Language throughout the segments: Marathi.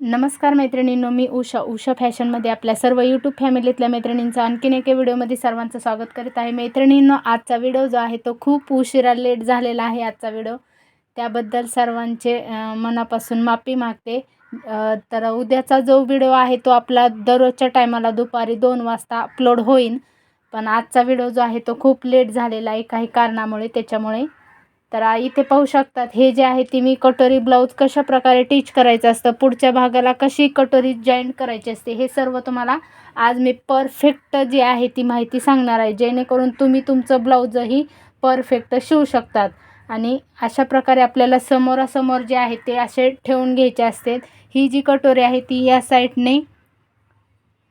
नमस्कार मैत्रिणींनो मी उषा. उषा फॅशनमध्ये आपल्या सर्व यूट्यूब फॅमिलीतल्या मैत्रिणींचं आणखीन एका व्हिडिओमध्ये सर्वांचं स्वागत करीत आहे. मैत्रिणींनो आजचा व्हिडिओ जो आहे तो खूप उशिरा लेट झालेला आहे आजचा व्हिडिओ. त्याबद्दल सर्वांचे मनापासून माफी मागते. तर उद्याचा जो व्हिडिओ आहे तो आपला दररोजच्या टायमाला दुपारी दोन वाजता अपलोड होईल पण आजचा व्हिडिओ जो आहे तो खूप लेट झालेला आहे काही कारणामुळे त्याच्यामुळे तर इथे पाहू शकतात हे जे आहे ती मी कटोरी ब्लाऊज कशा प्रकारे टीच करायचं असतं पुढच्या भागाला कशी कटोरी जॉईंट करायची असते हे सर्व तुम्हाला आज मी परफेक्ट जी आहे ती माहिती सांगणार आहे जेणेकरून तुम्ही तुमचं ब्लाऊजही परफेक्ट शिवू शकतात. आणि अशा प्रकारे आपल्याला समोरासमोर जे आहे ते असे ठेवून घ्यायचे असते ही जी कटोरी आहे ती या साईडने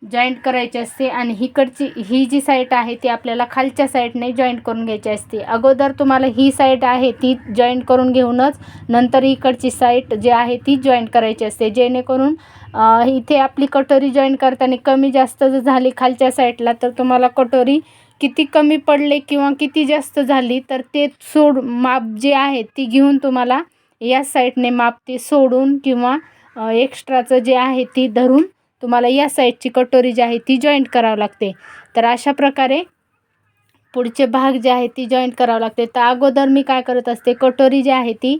जॉईंट करायची असते आणि हिकडची ही जी साईट आहे ती आपल्याला खालच्या साईडने जॉईंट करून घ्यायची असते. अगोदर तुम्हाला ही साईट आहे ती जॉईंट करून घेऊनच नंतर इकडची साईट जी आहे ती जॉईंट करायची असते. जेणेकरून इथे आपली कटोरी जॉईंट करताना कमी जास्त जर झाली खालच्या साईडला तर तुम्हाला कटोरी किती कमी पडले किंवा किती जास्त झाली तर ते सोड माप जे आहे ती घेऊन तुम्हाला या साईडने माप ते सोडून किंवा एक्स्ट्राचं जे आहे ती धरून तुम्हाला या साईडची कटोरी जी आहे ती जॉईंट करावं लागते. तर अशा प्रकारे पुढचे भाग जे आहे ती जॉईंट करावं लागते. तर अगोदर मी काय करत असते कटोरी जी आहे ती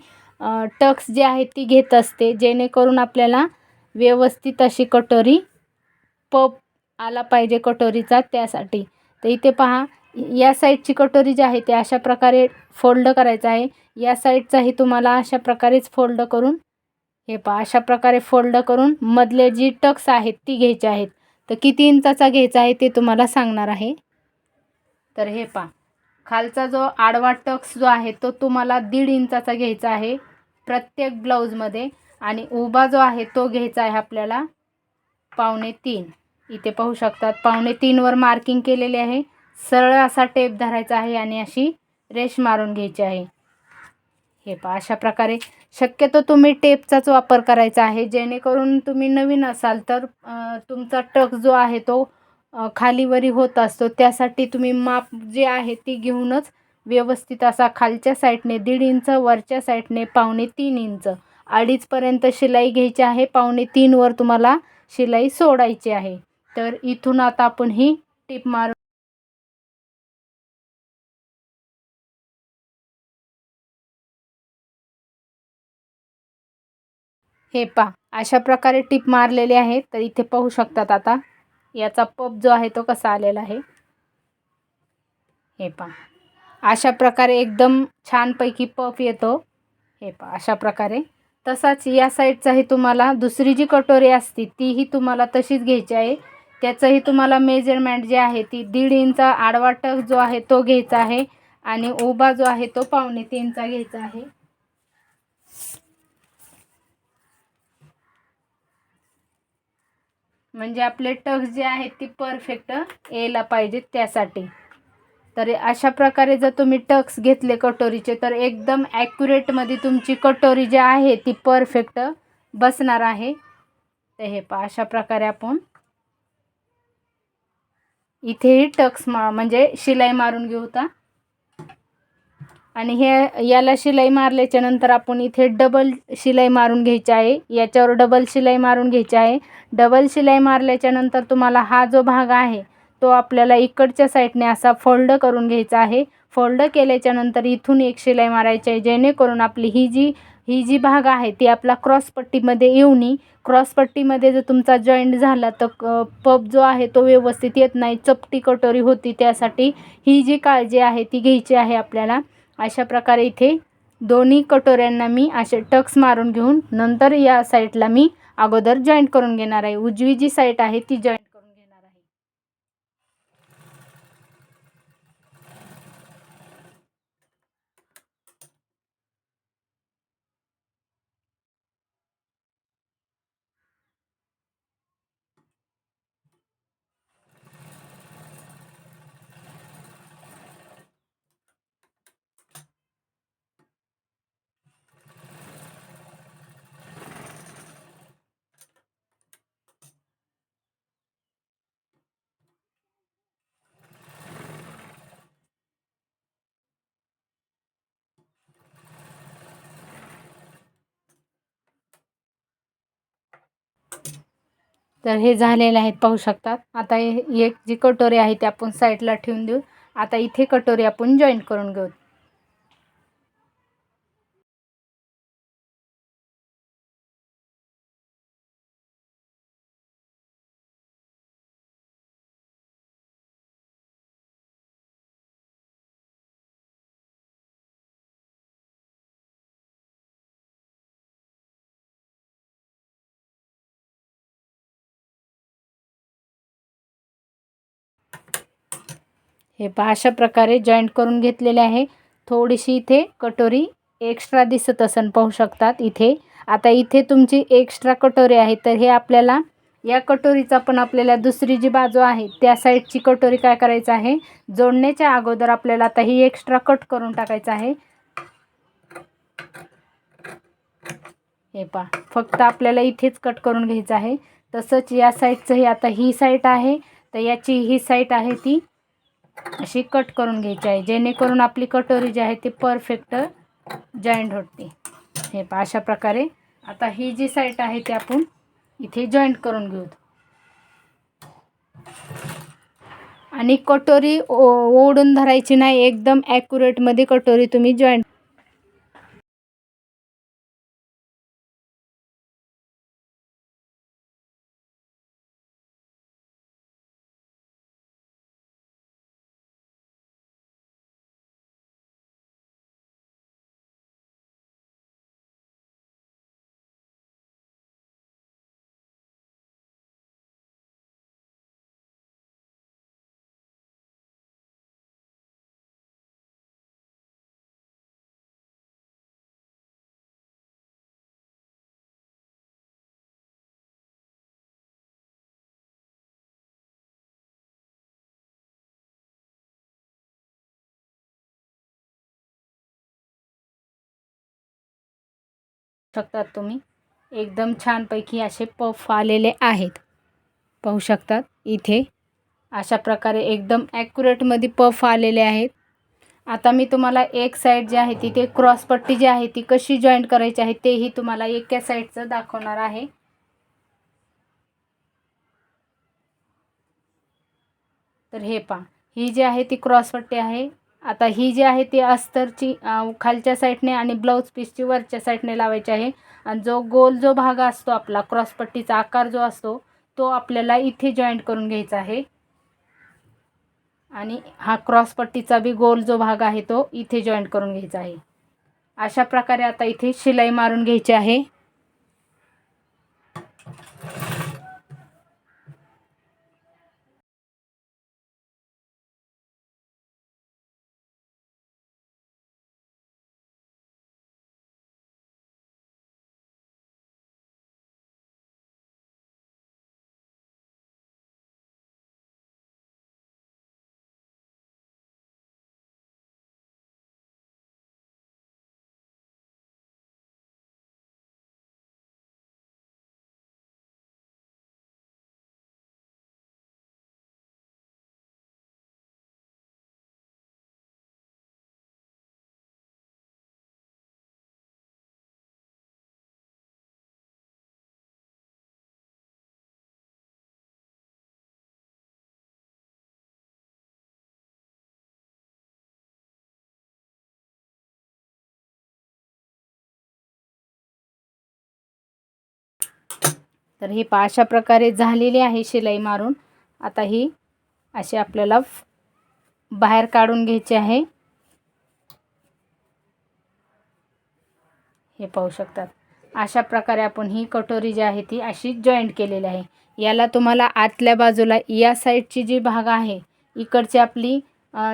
टक्स जी आहे ती घेत असते. जेणेकरून आपल्याला व्यवस्थित अशी कटोरी पप आला पाहिजे कटोरीचा त्यासाठी. तर इथे पहा या साईडची कटोरी जी आहे ती अशा प्रकारे फोल्ड करायचं आहे. या साईडचाही तुम्हाला अशा प्रकारेच फोल्ड करून हे पहा अशा प्रकारे फोल्ड करून मधले जी टक्स आहेत ती घ्यायची आहेत. तर किती इंचाचा घ्यायचा आहे ते तुम्हाला सांगणार आहे. तर हे पहा खालचा जो आडवा टक्स जो आहे तो तुम्हाला दीड इंचाचा घ्यायचा आहे प्रत्येक ब्लाऊजमध्ये आणि उभा जो आहे तो घ्यायचा आहे आपल्याला पावणे तीन. इथे पाहू शकतात पावणे तीनवर मार्किंग केलेले आहे. सरळ असा टेप धरायचा आहे आणि अशी रेश मारून घ्यायची आहे. हे पहा अशा प्रकारे शक्यतो तुम्ही टेपचाच वापर करायचा आहे. जेणेकरून तुम्ही नवीन असाल तर तुमचा ट्रक जो आहे तो खालीवरी होत असतो. त्यासाठी तुम्ही माप जे आहे ती घेऊनच व्यवस्थित असा खालच्या साईडने दीड इंच वरच्या साईडने पावणे तीन इंच अडीचपर्यंत शिलाई घ्यायची आहे. पावणे तीनवर तुम्हाला शिलाई सोडायची आहे. तर इथून आता आपण ही टिप मार हे पा अशा प्रकारे टिप मारलेले आहे तर इथे पाहू शकतात आता. याचा पप जो आहे तो कसा आलेला आहे. हे पा अशा प्रकारे एकदम छानपैकी पफ येतो. हे पा अशा प्रकारे. तसाच या साईडचाही तुम्हाला दुसरी जी कटोरी असते तीही तुम्हाला तशीच घ्यायची आहे. त्याचंही तुम्हाला मेजरमेंट जे आहे ती दीड इंचा आडवा टक जो आहे तो घ्यायचा आहे. आणि उभा जो आहे तो पावणे तीनचा घ्यायचा आहे. म्हणजे आपले टक्स जे आहेत ती परफेक्ट यायला पाहिजेत त्यासाठी. तर अशा प्रकारे जर तुम्ही टक्स घेतले कटोरीचे तर एकदम ॲक्युरेटमध्ये तुमची कटोरी जी आहे ती परफेक्ट बसणार आहे. तर हे पा अशा प्रकारे आपण इथेही टक्स मा म्हणजे शिलाई मारून घेऊ होता आणि हे याला शिलाई मारल्याच्या नंतर आपण इथे डबल शिलाई मारून घ्यायची आहे. याच्यावर डबल शिलाई मारून घ्यायची आहे. डबल शिलाई मारल्याच्या नंतर तुम्हाला हा जो भाग आहे तो आपल्याला इकडच्या साईडने असा फोल्ड करून घ्यायचा आहे. फोल्ड केल्याच्यानंतर इथून एक शिलाई मारायची आहे. जेणेकरून आपली ही जी ही जी भाग आहे ती आपला क्रॉसपट्टीमध्ये येऊ नये क्रॉसपट्टीमध्ये जर तुमचा जॉईंट झाला तर पप जो आहे तो व्यवस्थित येत नाही. चपटी कटोरी होती त्यासाठी ही जी काळजी आहे ती घ्यायची आहे आपल्याला. अशा प्रकारे इथे दोन्ही कटोऱ्यांना मी असे टक्स मारून घेऊन नंतर या साईडला मी अगोदर जॉईंट करून घेणार आहे. उजवी जी साईट आहे ती जॉईंट तर हे झालेले आहेत पाहू शकतात. आता हे एक जी कटोरी आहे ती आपण साईडला ठेवून देऊ. आता इथे कटोरी आपण जॉईंट करून घेऊ. हे पहा अशा प्रकारे जॉईंट करून घेतलेले आहे. थोडीशी इथे कटोरी एक्स्ट्रा दिसत असन पाहू शकतात इथे. आता इथे तुमची एक्स्ट्रा कटोरी आहे तर हे आपल्याला या कटोरीचा पण आपल्याला दुसरी जी बाजू आहे त्या साईडची कटोरी काय करायचं आहे? जोडण्याच्या अगोदर आपल्याला आता ही एक्स्ट्रा कट करून टाकायचं आहे. हे पहा फक्त आपल्याला इथेच कट करून घ्यायचं आहे. तसंच या साईडचंही आता ही साईट आहे. तर याची ही साईट आहे ती अशी कट करून घ्यायची आहे. जेणेकरून आपली कटोरी जी आहे ती परफेक्ट जॉईंट होते. हे अशा प्रकारे. आता ही जी साईट आहे ती आपण इथे जॉईंट करून घेऊ. आणि कटोरी ओढून धरायची नाही एकदम ॲक्युरेटमध्ये कटोरी तुम्ही जॉईंट शकतात तुम्ही? एकदम छानपैकी असे पफ आलेले आहेत. पाहू शकतात इथे. अशा प्रकारे एकदम ॲक्युरेटमध्ये पफ आलेले आहेत. आता मी तुम्हाला एक साईड जी आहे तिथे क्रॉसपट्टी जी आहे ती कशी जॉईंट करायची आहे तेही तुम्हाला एका साईडचं दाखवणार आहे. तर हे पा ही जी आहे ती क्रॉसपट्टी आहे. आता ही जी आहे ती अस्तरची खालच्या साईडने आणि ब्लाऊज पीसची वरच्या साईडने लावायची आहे. आणि जो गोल जो भाग असतो आपला क्रॉसपट्टीचा आकार जो असतो तो आपल्याला इथे जॉईंट करून घ्यायचा आहे. आणि हा क्रॉसपट्टीचा बी गोल जो भाग आहे तो इथे जॉईंट करून घ्यायचा आहे. अशा प्रकारे आता इथे शिलाई मारून घ्यायची आहे. तर ही पा अशा प्रकारे झालेली आहे शिलाई मारून. आता ही अशी आपल्याला बाहेर काढून घ्यायची आहे. हे पाहू शकतात. अशा प्रकारे आपण ही कटोरी जी आहे ती अशी जॉईंट केलेली आहे. याला तुम्हाला आतल्या बाजूला या साईडची जी भाग आहे इकडची आपली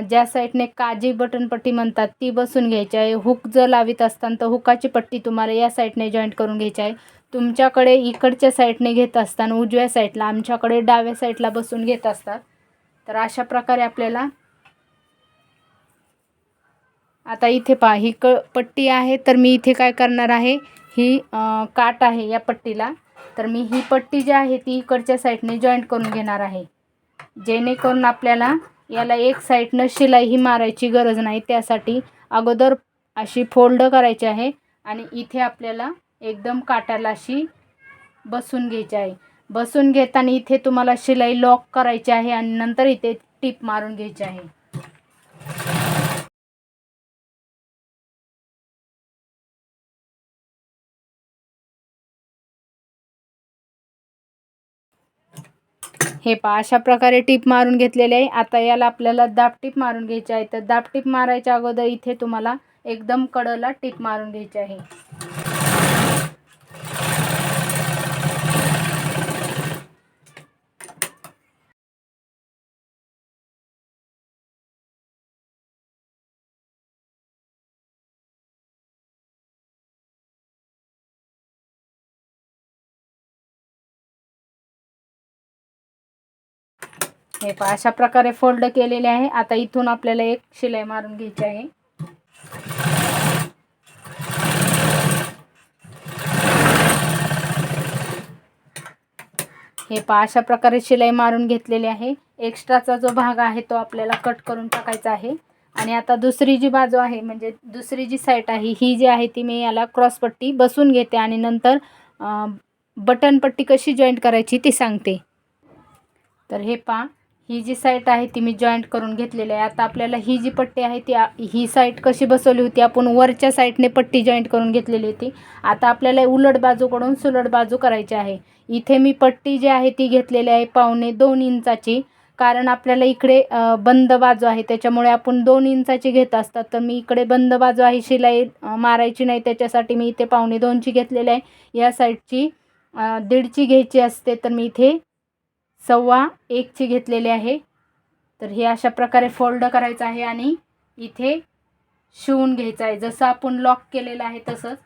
ज्या साईडने काजी बटनपट्टी म्हणतात ती बसून घ्यायची आहे. हुक जर लावित असताना तर हुकाची पट्टी तुम्हाला या साईडने जॉईंट करून घ्यायची आहे. तुमच्याकडे इकडच्या साईडने घेत असताना उजव्या साईडला आमच्याकडे डाव्या साईडला बसून घेत असतात. तर अशा प्रकारे आपल्याला आता इथे पहा ही क पट्टी आहे तर मी इथे काय करणार आहे ही काट आहे या पट्टीला. तर मी ही पट्टी जी आहे ती इकडच्या साईडने जॉईंट करून घेणार आहे. जेणेकरून आपल्याला याला एक साईडनं शिलाई ही मारायची गरज नाही. त्यासाठी अगोदर अशी फोल्ड करायची आहे आणि इथे आपल्याला एकदम काटाला अशी बसून घ्यायची आहे. बसून घेताना इथे तुम्हाला शिलाई लॉक करायची आहे आणि नंतर इथे टीप मारून घ्यायची आहे. हे पहा अशा प्रकारे टीप मारून घेतलेले आहे. आता याला आपल्याला दाब टीप मारून घ्यायची आहे. तर दाब टीप मारायच्या अगोदर इथे तुम्हाला एकदम कडला टीप मारून घ्यायची आहे. हे पहा अशा प्रकारे फोल्ड केलेले आहे. आता इथून आपल्याला एक शिलाई मारून घ्यायची आहे. हे पहा अशा प्रकारे शिलाई मारून घेतलेली आहे. एक्स्ट्राचा जो भाग आहे तो आपल्याला कट करून टाकायचा आहे. आणि आता दुसरी जी बाजू आहे म्हणजे दुसरी जी साईट आहे ही जी आहे ती मी याला क्रॉसपट्टी बसून घेते आणि नंतर बटन पट्टी कशी जॉईंट करायची ती सांगते. तर हे पहा ही जी साईट आहे ती मी जॉईंट करून घेतलेली आहे. आता आपल्याला ही जी पट्टी आहे ती ही साईट कशी बसवली होती? आपण वरच्या साईडने पट्टी जॉईंट करून घेतलेली होती. आता आपल्याला उलट बाजूकडून सुलट बाजू करायची आहे. इथे मी पट्टी जी आहे ती घेतलेली आहे पावणे दोन इंचाची. कारण आपल्याला इकडे बंद बाजू आहे. त्याच्यामुळे आपण दोन इंचाची घेत असतात. तर मी इकडे बंद बाजू आहे शिलाई मारायची नाही. त्याच्यासाठी मी इथे पावणे दोनची घेतलेली आहे. या साईडची दीडची घ्यायची असते तर मी इथे सव्वा एकची घेतलेली आहे. तर हे अशा प्रकारे फोल्ड करायचं आहे आणि इथे शिवून घ्यायचं आहे. जसं आपण लॉक केलेलं आहे तसंच.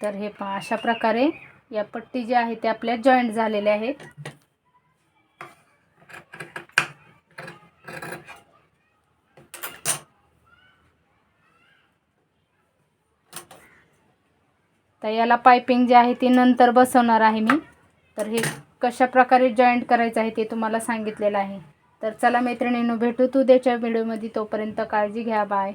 तर हे पहा अशा प्रकारे या पट्टी ज्या आहेत त्या आपल्या जॉईंट झालेल्या आहेत. तर याला पायपिंग जी आहे ती नंतर बसवणार आहे मी. तर हे कशा प्रकारे जॉईंट करायचं आहे ते तुम्हाला सांगितलेलं आहे. तर चला मैत्रिणींनो भेटू तू त्याच्या व्हिडिओमध्ये तोपर्यंत काळजी घ्या. बाय